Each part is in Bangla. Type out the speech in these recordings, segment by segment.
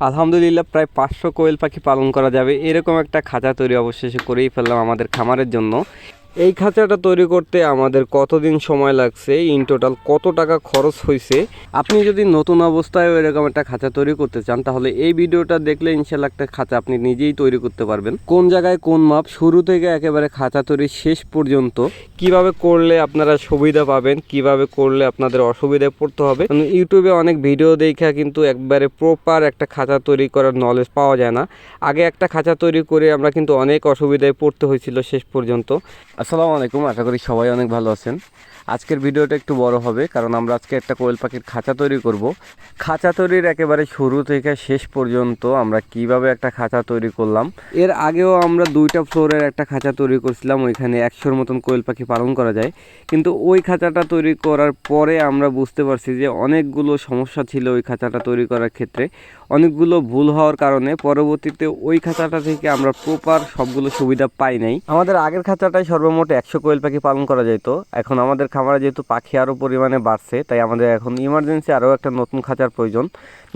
আলহামদুলিল্লাহ প্রায় পাঁচশো কোয়েল পাখি পালন করা যাবে। এরকম একটা খাঁচা তৈরি অবশেষে করেই ফেললাম আমাদের খামারের জন্য। এই খাঁচাটা তৈরি করতে আমাদের কতদিন সময় লাগছে? ইন টোটাল কত টাকা খরচ হয়েছে আপনি যদি নতুন অবস্থায় এরকম একটা খাঁচা তৈরি করতে চান, তাহলে এই ভিডিওটা দেখলে ইনশাল্লাহ একটা খাঁচা আপনি নিজেই তৈরি করতে পারবেন। কোন জায়গায় কোন মাপ, শুরু থেকে একেবারে খাঁচা তৈরি শেষ পর্যন্ত কীভাবে করলে আপনারা সুবিধা পাবেন, কীভাবে করলে আপনাদের অসুবিধায় পড়তে হবে? ইউটিউবে অনেক ভিডিও দেখা কিন্তু একবারে প্রপার একটা খাঁচা তৈরি করার নলেজ পাওয়া যায় না। আগে একটা খাঁচা তৈরি করে আমরা কিন্তু অনেক অসুবিধায় পড়তে হয়েছিল শেষ পর্যন্ত। আসসালামু আলাইকুম, আশা করি সবাই অনেক ভালো আছেন। আজকের ভিডিওটা একটু বড় হবে, কারণ আমরা আজকে একটা কোয়েল পাখির খাঁচা তৈরি করব। খাঁচা তৈরির একেবারে শুরু থেকে শেষ পর্যন্ত আমরা কীভাবে একটা খাঁচা তৈরি করলাম, এর আগেও আমরা দুইটা ফ্লোরের একটা খাঁচা তৈরি করছিলাম, ওইখানে একশোর মতন কোয়েল পাখি পালন করা যায়। কিন্তু ওই খাঁচাটা তৈরি করার পরে আমরা বুঝতে পারছি যে অনেকগুলো সমস্যা ছিল ওই খাঁচাটা তৈরি করার ক্ষেত্রে। অনেকগুলো ভুল হওয়ার কারণে পরবর্তীতে ওই খাঁচাটা থেকে আমরা প্রপার সবগুলো সুবিধা পাই নাই। আমাদের আগের খাঁচাটায় সর্বমোট একশো কোয়েল পাখি পালন করা যেত। এখন আমাদের খামারে যেহেতু পাখি আরও পরিমাণে বাড়ছে, তাই আমাদের এখন ইমার্জেন্সি আরও একটা নতুন খাঁচার প্রয়োজন।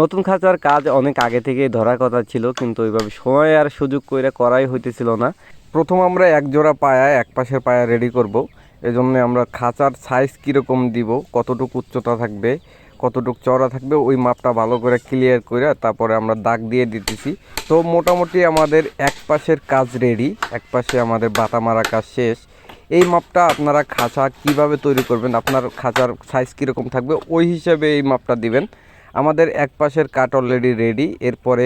নতুন খাঁচার কাজ অনেক আগে থেকেই ধরার কথা ছিল, কিন্তু ওইভাবে সময় আর সুযোগ করে করাই হইতেছিল না। প্রথম আমরা এক জোড়া পায়া, এক পাশের পায়া রেডি করব। এজন্য আমরা খাঁচার সাইজ কীরকম দিব, কতটুকু উচ্চতা থাকবে কতটুকু চওড়া থাকবে, ওই মাপটা ভালো করে ক্লিয়ার করে তারপরে আমরা দাগ দিয়ে দিতেছি। তো মোটামুটি আমাদের এক পাশের কাজ রেডি এক পাশে আমাদের বাতা মারা কাজ শেষ। এই মাপটা আপনারা খাঁচা কীভাবে তৈরি করবেন, আপনার খাঁচার সাইজ কীরকম থাকবে, ওই হিসাবে এই মাপটা দিবেন। আমাদের এক পাশের কাট অলরেডি রেডি এরপরে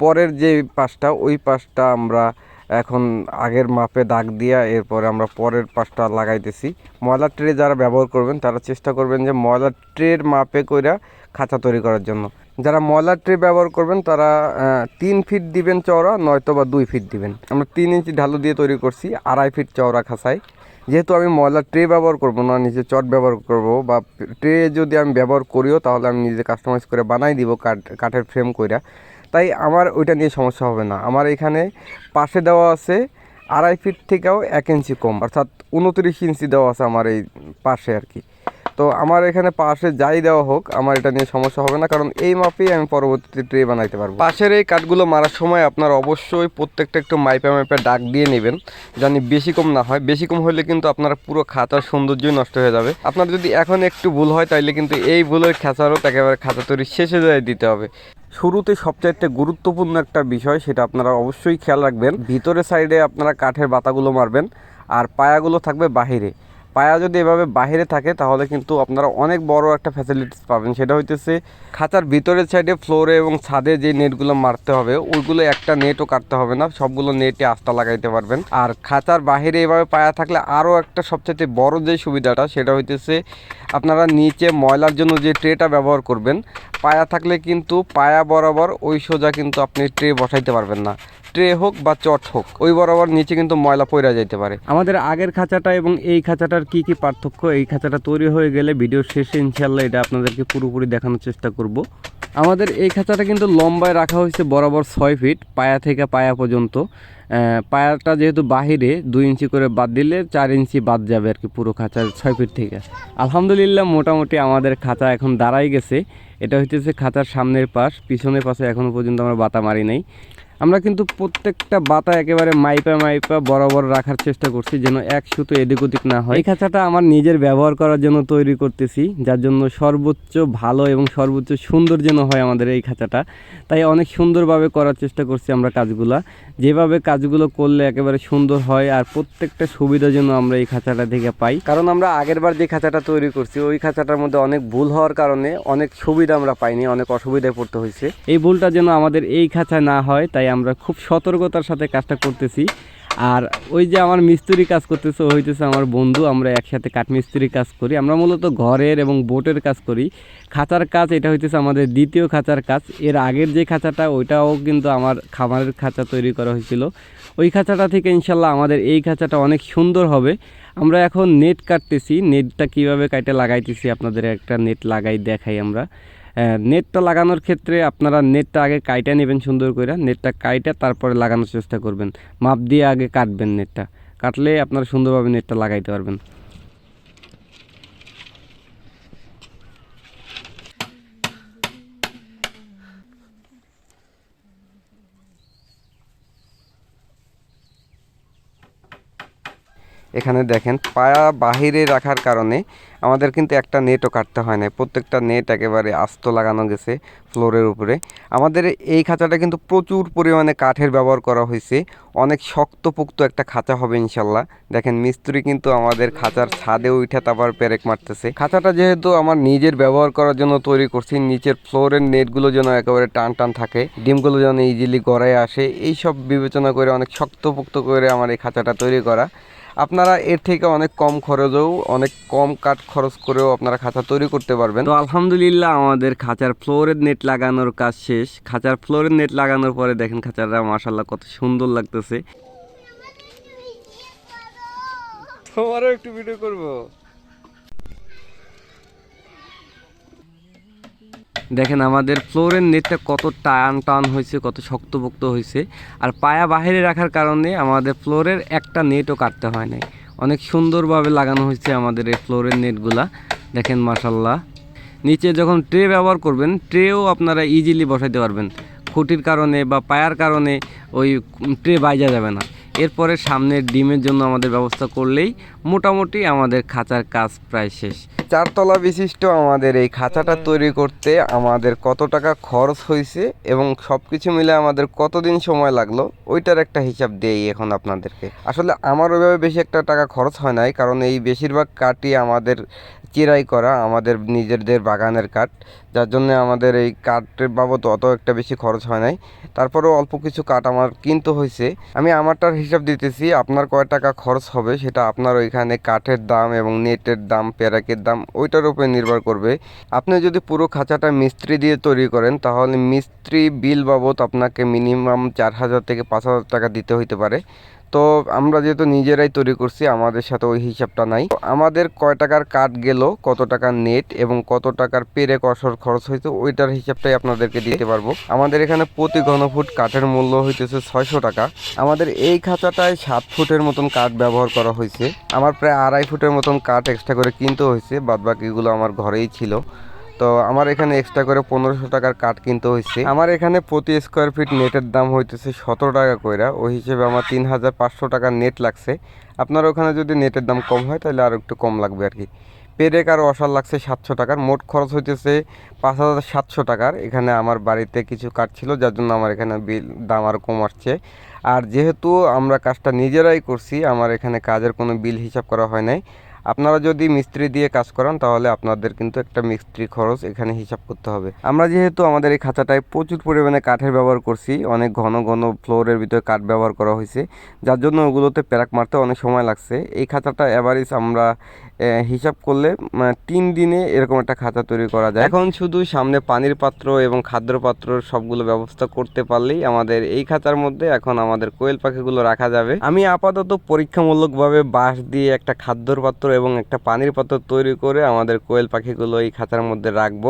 পরের যে পাশটা, ওই পাশটা আমরা এখন আগের মাপে দাগ দিয়া এরপরে আমরা পরের পাশটা লাগাইতেছি। ময়লার ট্রে যারা ব্যবহার করবেন, তারা চেষ্টা করবেন যে ময়লার ট্রের মাপে কইরা খাঁচা তৈরি করার জন্য। যারা ময়লার ট্রে ব্যবহার করবেন, তারা তিন ফিট দিবেন চওড়া, নয়তো বা দুই ফিট দিবেন। আমরা তিন ইঞ্চি ঢালু দিয়ে তৈরি করছি, আড়াই ফিট চওড়া খাঁচায়। যেহেতু আমি ময়লার ট্রে ব্যবহার করব না, নিজে চট ব্যবহার করব বা ট্রে যদি আমি ব্যবহার করিও, তাহলে আমি নিজে কাস্টমাইজ করে বানাই দিব কাঠ, কাঠের ফ্রেম কইরা। তাই আমার ওইটা নিয়ে সমস্যা হবে না। আমার এখানে পাশে দেওয়া আছে আড়াই ফিট থেকেও এক ইঞ্চি কম, অর্থাৎ উনত্রিশ ইঞ্চি দেওয়া আছে আমার এই পাশে আর কি। তো আমার এখানে পাশে যাই দেওয়া হোক, আমার এটা নিয়ে সমস্যা হবে না, কারণ এই মাপেই আমি পরবর্তীতে ট্রে বানাইতে পারব। পাশের এই কাঠগুলো মারার সময় আপনার অবশ্যই প্রত্যেকটা একটু মাইপে মাইপে ডাক দিয়ে নেবেন, জানি বেশি কম না হয়। বেশি কম হলে কিন্তু আপনার পুরো খাতার সৌন্দর্যই নষ্ট হয়ে যাবে। আপনার যদি এখন একটু ভুল হয়, তাইলে কিন্তু এই ভুলের খাঁচারও একেবারে খাতা তৈরি শেষে যায় দিতে হবে। শুরুতে সবচাইতে গুরুত্বপূর্ণ একটা বিষয়, সেটা আপনারা অবশ্যই খেয়াল রাখবেন। ভিতরে সাইডে আপনারা কাঠের বাতাগুলো মারবেন, আর পায়াগুলো থাকবে বাহিরে। পায়া যদি এভাবে বাহিরে থাকে, তাহলে কিন্তু আপনারা অনেক বড় একটা ফ্যাসিলিটিস পাবেন। সেটা হইতেছে খাঁচার ভিতরের সাইডে ফ্লোরে এবং ছাদে যে নেটগুলো মারতে হবে, ওইগুলো একটা নেটও কাটতে হবে না, সবগুলো নেটে আস্থা লাগাইতে পারবেন। আর খাঁচার বাহিরে এভাবে পায়া থাকলে আরও একটা সবচেয়ে বড় যে সুবিধাটা, সেটা হইতেছে আপনারা নিচে ময়লার জন্য যে ট্রেটা ব্যবহার করবেন, পায়া থাকলে কিন্তু পায়া বরাবর ওই সোজা কিন্তু আপনি ট্রে বসাইতে পারবেন না। ট্রে হোক বা চট হোক, ওই বরাবর নিচে কিন্তু ময়লা পড়া যাইতে পারে। আমাদের আগের খাঁচাটা এবং এই খাঁচাটার কি কি পার্থক্য, এই খাঁচাটা তৈরি হয়ে গেলে ভিডিও শেষে ইনশাল্লাহ এটা আপনাদেরকে পুরোপুরি দেখানোর চেষ্টা করব। আমাদের এই খাঁচাটা কিন্তু লম্বায় রাখা হয়েছে বরাবর ছয় ফিট, পায়া থেকে পায়া পর্যন্ত। পায়াটা যেহেতু বাহিরে, দুই ইঞ্চি করে বাদ দিলে চার ইঞ্চি বাদ যাবে আর কি পুরো খাঁচার ছয় ফিট থেকে। আলহামদুলিল্লাহ মোটামুটি আমাদের খাঁচা এখন দাঁড়াই গেছে। এটা হইতেছে খাঁচার সামনের পাশ, পিছনের পাশে এখনও পর্যন্ত আমরা বাতা মারি নাই। আমরা কিন্তু প্রত্যেকটা বাতা একেবারে মাইপা মাইপা বরাবর রাখার চেষ্টা করছি যেন এক সুতো এদিক ওদিক না হয়। এই খাঁচাটা আমার নিজের ব্যবহার করার জন্য তৈরি করতেছি যার জন্য সর্বোচ্চ ভালো এবং সর্বোচ্চ সুন্দর যেন হয় আমাদের এই খাঁচাটা। তাই অনেক সুন্দরভাবে করার চেষ্টা করছি আমরা কাজগুলা। যেভাবে কাজগুলো করলে একেবারে সুন্দর হয় আর প্রত্যেকটা সুবিধা যেন আমরা এই খাঁচাটা থেকে পাই। কারণ আমরা আগেরবার যে খাঁচাটা তৈরি করছি ওই খাঁচাটার মধ্যে অনেক ভুল হওয়ার কারণে অনেক সুবিধা আমরা পাইনি অনেক অসুবিধায় পড়তে হয়েছে। এই ভুলটা যেন আমাদের এই খাঁচায় না হয় তাই আমরা খুব সতর্কতার সাথে কাজটা করতেছি। আর ওই যে আমার মিস্ত্রি কাজ করতেছে হইতেছে আমার বন্ধু, আমরা একসাথে কাঠমিস্ত্রি কাজ করি। আমরা মূলত ঘরের এবং বোটের কাজ করি। খাঁচার কাজ, এটা হইতেছে আমাদের দ্বিতীয় খাঁচার কাজ। এর আগের যে খাঁচাটা, ওইটাও কিন্তু আমার খামারের খাঁচা তৈরি করা হয়েছিল। ওই খাঁচাটা থেকে ইনশাল্লাহ আমাদের এই খাঁচাটা অনেক সুন্দর হবে। আমরা এখন নেট কাটতেছি। নেটটা কীভাবে কাটে লাগাইতেছি, আপনাদের একটা নেট লাগাই দেখাই আমরা। নেটটা লাগানোর ক্ষেত্রে আপনারা নেটটা আগে কাইটা নেবেন সুন্দর করে। নেটটা কাইটা তারপরে লাগানোর চেষ্টা করবেন। মাপ দিয়ে আগে কাটবেন নেটটা। কাটলে আপনারা সুন্দরভাবে নেটটা লাগাইতে পারবেন। এখানে দেখেন, পায়া বাহিরে রাখার কারণে আমাদের কিন্তু একটা নেটও কাটতে হয় না প্রত্যেকটা নেট একেবারে আস্ত লাগানো গেছে ফ্লোরের উপরে। আমাদের এই খাঁচাটা কিন্তু প্রচুর পরিমাণে কাঠের ব্যবহার করা হয়েছে। অনেক শক্তপোক্ত একটা খাঁচা হবে ইনশাল্লাহ। দেখেন, মিস্ত্রি কিন্তু আমাদের খাঁচার ছাদে উঠে তারপর পেরেক মারতেছে। খাঁচাটা যেহেতু আমার নিজের ব্যবহার করার জন্য তৈরি করছি, নিচের ফ্লোরের নেটগুলো যেন একেবারে টান টান থাকে, ডিমগুলো যেন ইজিলি গড়ায় আসে এই সব বিবেচনা করে, অনেক শক্তপোক্ত করে আমার এই খাঁচাটা তৈরি করা। আপনারা এর থেকে অনেক কম খরচেও অনেক কম কাঠ খরচ করেও আপনারা খাঁচা তৈরি করতে পারবেন। তো আলহামদুলিল্লাহ আমাদের খাঁচার ফ্লোরের নেট লাগানোর কাজ শেষ। খাঁচার ফ্লোরের নেট লাগানোর পরে দেখেন খাঁচাটা মাসাল্লাহ কত সুন্দর লাগতেছে। তোমারও একটু ভিডিও করব। দেখেন আমাদের ফ্লোরের নেটটা কত টান টান হয়েছে, কত শক্তপোক্ত হয়েছে। আর পায়া বাইরে রাখার কারণে আমাদের ফ্লোরের একটা নেটও কাটতে হয় নাই। অনেক সুন্দরভাবে লাগানো হয়েছে আমাদের এই ফ্লোরের নেটগুলা। দেখেন মাসাল্লাহ নিচে যখন ট্রে ব্যবহার করবেন, ট্রেও আপনারা ইজিলি বসাইতে পারবেন। খুঁটির কারণে বা পায়ার কারণে ওই ট্রে বাইজা যাবে না। এরপরে সামনের ডিমের জন্য আমাদের ব্যবস্থা করলেই মোটামুটি আমাদের খাঁচার কাজ প্রায় শেষ। চারতলা বিশিষ্ট আমাদের এই খাঁচাটা তৈরি করতে আমাদের কত টাকা খরচ হয়েছে এবং সব কিছু মিলে আমাদের কতদিন সময় লাগল, ওইটার একটা হিসাব দেই এখন আপনাদেরকে। আসলে আমার ওইভাবে বেশি একটা টাকা খরচ হয় নাই, কারণ এই বেশিরভাগ কাঠই আমাদের চিরাই করা আমাদের নিজেদের বাগানের কাঠ। যার জন্য আমাদের এই কাঠের বাবদ অত একটা বেশি খরচ হয় নাই। তারপরেও অল্প কিছু কাঠ আমার কিনতে হয়েছে। আমি আমারটার হিসাব দিতেছি, আপনার কয় টাকা খরচ হবে সেটা আপনার ওইখানে কাঠের দাম এবং নেটের দাম, প্যারাকের দাম ওইটার উপরে নির্ভর করবে। আপনি যদি পুরো খাঁচাটা মিস্ত্রি দিয়ে তৈরি করেন, তাহলে মিস্ত্রি বিল বাবদ আপনাকে মিনিমাম চার হাজার থেকে পাঁচ হাজার টাকা দিতে হইতে পারে। তো আমরা যেহেতু নিজেরাই তৈরি করছি, আমাদের সাথে ওই হিসাবটা নাই। আমাদের কয় টাকার কাঠ গেল, কত টাকার নেট এবং কত টাকার পেরে কসর খরচ হয়েছে, ওইটার হিসাবটাই আপনাদেরকে দিতে পারব। আমাদের এখানে প্রতি ঘনফুট কাঠের মূল্য হইতেছে ছয়শো টাকা। আমাদের এই খাঁচাটায় সাত ফুটের মতন কাঠ ব্যবহার করা হয়েছে। আমার প্রায় আড়াই ফুটের মতন কাঠ এক্সট্রা করে কিনতে হয়েছে বাদ বাকিগুলো আমার ঘরেই ছিল। তো আমার এখানে এক্সট্রা করে পনেরোশো টাকার কাঠ কিনতে হয়েছে। আমার এখানে প্রতি স্কোয়ার ফিট নেটের দাম হইতেছে সতেরো টাকা কইরা। ওই হিসেবে আমার তিন হাজার পাঁচশো টাকার নেট লাগছে। আপনার ওখানে যদি নেটের দাম কম হয়, তাহলে আর একটু কম লাগবে আর কি। পেরেক আর অসার লাগছে সাতশো টাকার। মোট খরচ হইতেছে পাঁচ হাজার সাতশো টাকার। এখানে আমার বাড়িতে কিছু কাঠ ছিল, যার জন্য আমার এখানে বিল দাম আরও কম আসছে। আর যেহেতু আমরা কাজটা নিজেরাই করছি, আমার এখানে কাজের কোনো বিল হিসাব করা হয় নাই। আপনারা যদি মিস্ত্রি দিয়ে কাজ করান, তাহলে আপনাদের কিন্তু একটা মিস্ত্রি খরচ এখানে হিসাব করতে হবে। আমরা যেহেতু আমাদের এই খাঁচাটায় প্রচুর পরিমাণে কাঠের ব্যবহার করছি, অনেক ঘন ঘন ফ্লোরের ভিতরে কাঠ ব্যবহার করা হয়েছে, যার জন্য ওগুলোতে প্যারাক মারতে অনেক সময় লাগছে। এই খাঁচাটা অ্যাভারেজ আমরা হিসাব করলে তিন দিনে এরকম একটা খাঁচা তৈরি করা যায়। এখন শুধু সামনে পানির পাত্র এবং খাদ্য পাত্র সবগুলো ব্যবস্থা করতে পারলেই আমাদের এই খাঁচার মধ্যে এখন আমাদের কোয়েল পাখিগুলো রাখা যাবে। আমি আপাতত পরীক্ষামূলকভাবে বাঁশ দিয়ে একটা খাদ্যর পাত্র এবং একটা পানির পাত্র তৈরি করে আমাদের কোয়েল পাখিগুলো এই খাঁচার মধ্যে রাখব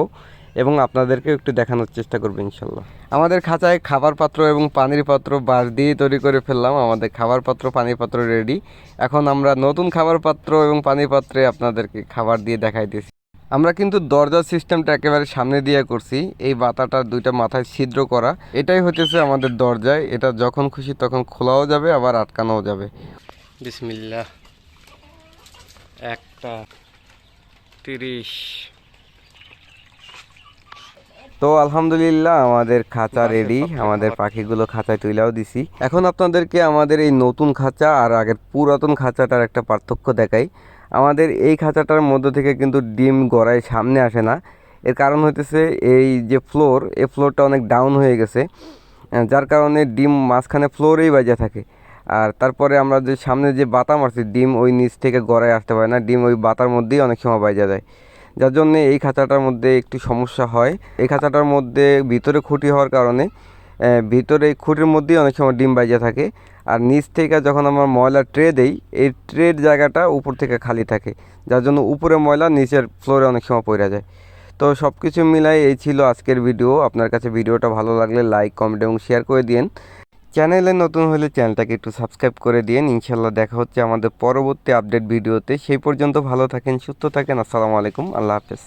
এবং আপনাদেরকে একটু দেখানোর চেষ্টা করব, ইনশাল্লাহ। আমাদের খাঁচায় খাবার পাত্র এবং পানির পাত্র বাঁশ দিয়ে তৈরি করে ফেললাম। আমাদের খাবার পাত্র, পানির পাত্র রেডি এখন আমরা নতুন খাবার পাত্র এবং পানির পাত্রে আপনাদেরকে খাবার দিয়ে দেখাই দিয়েছি আমরা কিন্তু দরজার সিস্টেমটা একেবারে সামনে দিয়ে করছি। এই বাতাটার দুইটা মাথায় ছিদ্র করা। এটাই হতেছে আমাদের দরজায়। এটা যখন খুশি তখন খোলাও যাবে, আবার আটকানোও যাবে। বিসমিল্লাহ। একটা তিরিশ। তো আলহামদুলিল্লাহ আমাদের খাঁচা রেডি আমাদের পাখিগুলো খাঁচায় তুইলাও দিছি। এখন আপনাদেরকে আমাদের এই নতুন খাঁচা আর আগের পুরাতন খাঁচাটার একটা পার্থক্য দেখাই। আমাদের এই খাঁচাটার মধ্য থেকে কিন্তু ডিম গড়ায় সামনে আসে না। এর কারণ হইতেছে এই যে ফ্লোর এই ফ্লোরটা অনেক ডাউন হয়ে গেছে যার কারণে ডিম মাঝখানে ফ্লোরেই বাজে থাকে। আর তারপরে আমরা যে সামনে যে বাতা মারছি, ডিম ওই নিচ থেকে গড়ায় আসতে পারে না, ডিম ওই বাতার মধ্যেই অনেক সময় বাইজা যায়। যার জন্য এই খাঁচাটার মধ্যে একটু সমস্যা হয়। এই খাঁচাটার মধ্যে ভিতরে খুঁটি হওয়ার কারণে ভিতরে এই খুঁটির মধ্যেই অনেক সময় ডিম বাইজা থাকে। আর নিচ থেকে যখন আমরা ময়লা ট্রে দেই, এই ট্রের জায়গাটা উপর থেকে খালি থাকে। যার জন্য উপরে ময়লা, নিচের ফ্লোরে অনেক সময় পড়ে যায়। তো সব কিছু মিলাই এই ছিল আজকের ভিডিও। আপনার কাছে ভিডিওটা ভালো লাগলে লাইক, কমেন্ট এবং শেয়ার করে দিন চ্যানেলে নতুন হলে চ্যানেলটাকে একটু সাবস্ক্রাইব করে দিন ইনশাল্লাহ দেখা হচ্ছে আমাদের পরবর্তী আপডেট ভিডিওতে। সেই পর্যন্ত ভালো থাকেন, সুস্থ থাকেন। আসসালামু আলাইকুম। আল্লাহ হাফেজ।